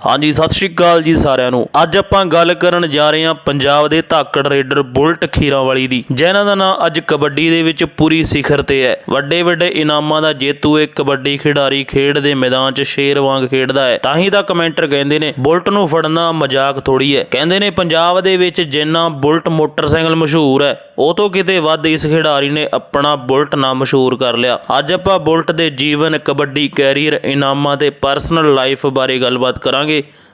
ਹਾਂਜੀ, ਸਤਿ ਸ਼੍ਰੀ ਅਕਾਲ ਜੀ ਸਾਰਿਆਂ ਨੂੰ। ਅੱਜ ਆਪਾਂ ਗੱਲ ਕਰਨ ਜਾ ਰਹੇ ਹਾਂ ਪੰਜਾਬ ਦੇ ਧਾਕੜ ਰੇਡਰ ਬੁਲਟ ਖੀਰਾਂ ਵਾਲੀ ਦੀ ਜਿਨ੍ਹਾਂ ਦਾ ਨਾਂ ਅੱਜ ਕਬੱਡੀ ਦੇ ਵਿੱਚ ਪੂਰੀ ਸਿਖਰ ਤੇ ਹੈ। ਵੱਡੇ ਵੱਡੇ ਇਨਾਮਾਂ ਦਾ ਜੇਤੂ ਇਹ ਕਬੱਡੀ ਖਿਡਾਰੀ ਖੇਡ ਦੇ ਮੈਦਾਨ 'ਚ ਸ਼ੇਰ ਵਾਂਗ ਖੇਡਦਾ ਹੈ। ਤਾਂ ਹੀ ਤਾਂ ਕਮੈਂਟਰ ਕਹਿੰਦੇ ਨੇ, ਬੁਲਟ ਨੂੰ ਫੜਨਾ ਮਜ਼ਾਕ ਥੋੜੀ ਹੈ। ਕਹਿੰਦੇ ਨੇ, ਪੰਜਾਬ ਦੇ ਵਿੱਚ ਜਿੰਨਾ ਬੁਲਟ ਮੋਟਰਸਾਈਕਲ ਮਸ਼ਹੂਰ ਹੈ, ਉਹ ਤੋਂ ਕਿਤੇ ਵੱਧ ਇਸ ਖਿਡਾਰੀ ਨੇ ਆਪਣਾ ਬੁਲਟ ਨਾਮ ਮਸ਼ਹੂਰ ਕਰ ਲਿਆ। ਅੱਜ ਆਪਾਂ ਬੁਲਟ ਦੇ ਜੀਵਨ, ਕਬੱਡੀ, ਕੈਰੀਅਰ, ਇਨਾਮਾਂ ਤੇ ਪਰਸਨਲ ਲਾਈਫ ਬਾਰੇ ਗੱਲਬਾਤ ਕਰਾਂਗੇ।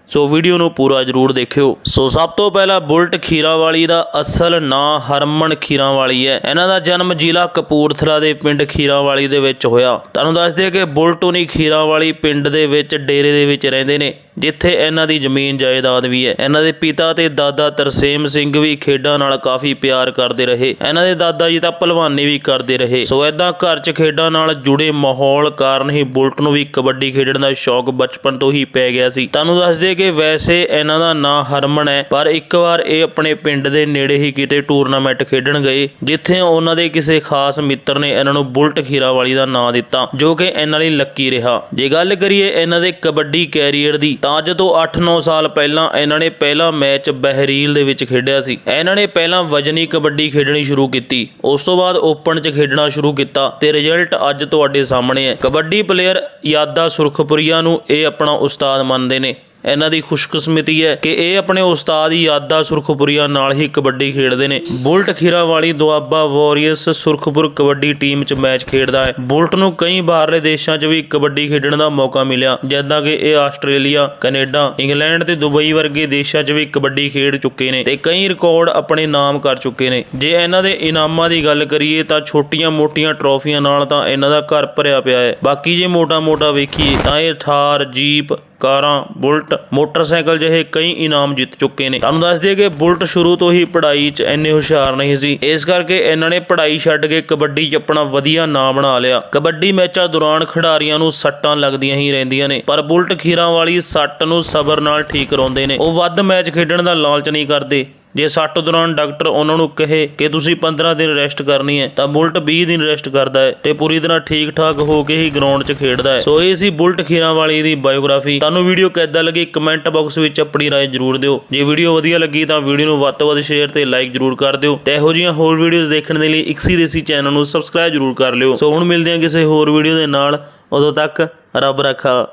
ਸੋ ਵੀਡੀਓ ਨੂੰ ਪੂਰਾ ਜਰੂਰ ਦੇਖਿਓ। ਸੋ ਸਭ ਤੋਂ ਪਹਿਲਾਂ ਬੁਲਟ ਖੀਰਾਵਾਲੀ ਦਾ ਅਸਲ ਨਾਂ ਹਰਮਨ ਖੀਰਾਵਾਲੀ ਹੈ। ਇਹਨਾਂ ਦਾ ਜਨਮ ਜ਼ਿਲ੍ਹਾ ਕਪੂਰਥਲਾ ਦੇ ਪਿੰਡ ਖੀਰਾਵਾਲੀ ਦੇ ਵਿੱਚ ਹੋਇਆ। ਤੁਹਾਨੂੰ ਦੱਸ ਦਈਏ ਕਿ ਬੁਲਟ ਉਨੀ ਖੀਰਾਵਾਲੀ ਪਿੰਡ ਦੇ ਵਿੱਚ, ਡੇਰੇ ਦੇ ਵਿੱਚ ਰਹਿੰਦੇ ਨੇ। ਜਿੱਥੇ ਇਹਨਾਂ ਦੀ ਜ਼ਮੀਨ ਜਾਇਦਾਦ ਵੀ ਹੈ। ਇਹਨਾਂ ਦੇ ਪਿਤਾ ਤੇ ਦਾਦਾ ਤਰਸੇਮ ਸਿੰਘ ਵੀ ਖੇਡਾਂ ਨਾਲ ਕਾਫੀ ਪਿਆਰ ਕਰਦੇ ਰਹੇ। ਇਹਨਾਂ ਦੇ ਦਾਦਾ ਜੀ ਤਾਂ ਭਲਵਾਨੀ ਵੀ ਕਰਦੇ ਰਹੇ। ਸੋ ਐਦਾਂ ਘਰ 'ਚ ਖੇਡਾਂ ਨਾਲ ਜੁੜੇ ਮਾਹੌਲ ਕਾਰਨ ਹੀ ਬੁਲਟ ਨੂੰ ਵੀ ਕਬੱਡੀ ਖੇਡਣ ਦਾ ਸ਼ੌਕ ਬਚਪਨ ਤੋਂ ਹੀ ਪੈ ਗਿਆ ਸੀ। ਤੁਹਾਨੂੰ ਦੱਸ ਦਈਏ ਕਿ ਵੈਸੇ ਇਹਨਾਂ ਦਾ ਨਾਂ ਹਰਮਨ ਹੈ, ਪਰ ਇੱਕ ਵਾਰ ਇਹ ਆਪਣੇ ਪਿੰਡ ਦੇ ਨੇੜੇ ਹੀ ਕਿਤੇ ਟੂਰਨਾਮੈਂਟ ਖੇਡਣ ਗਏ, ਜਿੱਥੇ ਉਹਨਾਂ ਦੇ ਕਿਸੇ ਖਾਸ ਮਿੱਤਰ ਨੇ ਇਹਨਾਂ ਨੂੰ ਬੁਲਟ ਖੀਰਾਵਾਲੀ ਦਾ ਨਾਂ ਦਿੱਤਾ, ਜੋ ਕਿ ਇਹਨਾਂ ਲਈ ਲੱਕੀ ਰਿਹਾ। ਜੇ ਗੱਲ ਕਰੀਏ ਇਹਨਾਂ ਦੇ ਕਬੱਡੀ ਕੈਰੀਅਰ ਦੀ ਤਾਂ ਅੱਜ ਤੋਂ 8-9 ਸਾਲ ਪਹਿਲਾਂ ਇਹਨਾਂ ਨੇ ਪਹਿਲਾ ਮੈਚ ਬਹਿਰੀਲ ਦੇ ਵਿੱਚ ਖੇਡਿਆ ਸੀ, ਇਹਨਾਂ ਨੇ ਪਹਿਲਾਂ ਵਜਨੀ ਕਬੱਡੀ ਖੇਡਣੀ ਸ਼ੁਰੂ ਕੀਤੀ। ਉਸ ਤੋਂ ਬਾਅਦ ਓਪਨ 'ਚ ਖੇਡਣਾ ਸ਼ੁਰੂ ਕੀਤਾ ਤੇ ਰਿਜ਼ਲਟ ਅੱਜ ਤੁਹਾਡੇ ਸਾਹਮਣੇ ਹੈ। ਕਬੱਡੀ ਪਲੇਅਰ ਯਾਦਾ ਸੁਰਖਪੁਰੀਆ ਨੂੰ ਇਹ ਆਪਣਾ ਉਸਤਾਦ ਮੰਨਦੇ ਨੇ। ਇਹਨਾਂ ਦੀ ਖੁਸ਼ਕਿਸਮਤੀ ਹੈ ਕਿ ਇਹ ਆਪਣੇ ਉਸਤਾਦ ਯਾਦਾ ਸੁਰਖਪੁਰੀਆ ਨਾਲ ਹੀ ਕਬੱਡੀ ਖੇਡਦੇ ਨੇ। ਬੁਲਟ ਖੀਰਾ ਵਾਲੀ ਦੁਆਬਾ ਵਾਰੀਅਰਸ ਸੁਰਖਪੁਰ ਕਬੱਡੀ ਟੀਮ 'ਚ ਮੈਚ ਖੇਡਦਾ ਹੈ। ਬੁਲਟ ਨੂੰ ਕਈ ਬਾਹਰਲੇ ਦੇਸ਼ਾਂ 'ਚ ਵੀ ਕਬੱਡੀ ਖੇਡਣ ਦਾ ਮੌਕਾ ਮਿਲਿਆ, ਜਿੱਦਾਂ ਕਿ ਇਹ ਆਸਟ੍ਰੇਲੀਆ, ਕੈਨੇਡਾ, ਇੰਗਲੈਂਡ ਤੇ ਦੁਬਈ ਵਰਗੇ ਦੇਸ਼ਾਂ 'ਚ ਵੀ ਕਬੱਡੀ ਖੇਡ ਚੁੱਕੇ ਨੇ ਤੇ ਕਈ ਰਿਕਾਰਡ ਆਪਣੇ ਨਾਮ ਕਰ ਚੁੱਕੇ ਨੇ। ਜੇ ਇਹਨਾਂ ਦੇ ਇਨਾਮਾਂ ਦੀ ਗੱਲ ਕਰੀਏ ਤਾਂ ਛੋਟੀਆਂ-ਮੋਟੀਆਂ ਟਰੋਫੀਆਂ ਨਾਲ ਤਾਂ ਇਹਨਾਂ ਦਾ ਘਰ ਭਰਿਆ ਪਿਆ ਹੈ। ਬਾਕੀ ਜੇ ਮੋਟਾ-ਮੋਟਾ ਵੇਖੀਏ ਤਾਂ ਇਹ ਥਾਰ, ਜੀਪ ਕਾਰਾਂ, ਬੁਲਟ, ਮੋਟਰਸਾਈਕਲ ਜਿਹੇ ਕਈ ਇਨਾਮ ਜਿੱਤ ਚੁੱਕੇ ਨੇ। ਤੁਹਾਨੂੰ ਦੱਸ ਦਈਏ ਕਿ ਬੁਲਟ ਸ਼ੁਰੂ ਤੋਂ ਹੀ ਪੜ੍ਹਾਈ 'ਚ ਇੰਨੇ ਹੁਸ਼ਿਆਰ ਨਹੀਂ ਸੀ। ਇਸ ਕਰਕੇ ਇਹਨਾਂ ਨੇ ਪੜ੍ਹਾਈ ਛੱਡ ਕੇ ਕਬੱਡੀ 'ਚ ਆਪਣਾ ਵਧੀਆ ਨਾਂ ਬਣਾ ਲਿਆ। ਕਬੱਡੀ ਮੈਚਾਂ ਦੌਰਾਨ ਖਿਡਾਰੀਆਂ ਨੂੰ ਸੱਟਾਂ ਲੱਗਦੀਆਂ ਹੀ ਰਹਿੰਦੀਆਂ ਨੇ। ਪਰ ਬੁਲਟ ਖੀਰਾਂ ਵਾਲੀ ਸੱਟ ਨੂੰ ਸਬਰ ਨਾਲ ਠੀਕ ਕਰਾਉਂਦੇ ਨੇ। ਉਹ ਵੱਧ ਮੈਚ ਖੇਡਣ ਦਾ ਲਾਲਚ ਨਹੀਂ ਕਰਦੇ। ਜੇ ਸੱਟ ਦੌਰਾਨ ਡਾਕਟਰ ਉਹਨਾਂ ਨੂੰ ਕਹੇ ਕਿ ਤੁਸੀਂ 15 ਦਿਨ ਰੈਸਟ ਕਰਨੀ ਹੈ, ਤਾਂ ਬੁਲਟ 20 ਦਿਨ ਰੈਸਟ ਕਰਦਾ ਹੈ ਤੇ ਪੂਰੀ ਤਰ੍ਹਾਂ ਠੀਕ ਠਾਕ ਹੋ ਕੇ ਹੀ ਗਰਾਊਂਡ 'ਚ ਖੇਡਦਾ ਹੈ। ਸੋ ਇਹ ਸੀ ਬੁਲਟ ਖੀਰਾਂ ਵਾਲੀ ਦੀ ਬਾਇਓਗ੍ਰਾਫੀ ਤੁਹਾਨੂੰ ਵੀਡੀਓ ਕਿੱਦਾਂ ਲੱਗੀ ਕਮੈਂਟ ਬਾਕਸ ਵਿੱਚ ਆਪਣੀ ਰਾਏ ਜ਼ਰੂਰ ਦਿਓ। ਜੇ ਵੀਡੀਓ ਵਧੀਆ ਲੱਗੀ ਤਾਂ ਵੀਡੀਓ ਨੂੰ ਵੱਧ ਤੋਂ ਵੱਧ ਸ਼ੇਅਰ ਤੇ ਲਾਈਕ ਜ਼ਰੂਰ ਕਰ ਦਿਓ। ਤੇ ਇਹੋ ਜਿਹੀਆਂ ਹੋਰ ਵੀਡੀਓਜ਼ ਦੇਖਣ ਦੇ ਲਈ ਇਕਸੀ ਦੇਸੀ ਚੈਨਲ ਨੂੰ ਸਬਸਕ੍ਰਾਈਬ ਜ਼ਰੂਰ ਕਰ ਲਿਓ। ਸੋ ਹੁਣ ਮਿਲਦੇ ਹਾਂ ਕਿਸੇ ਹੋਰ ਵੀਡੀਓ ਦੇ ਨਾਲ। ਉਦੋਂ ਤੱਕ ਰੱਬ ਰੱਖਾ।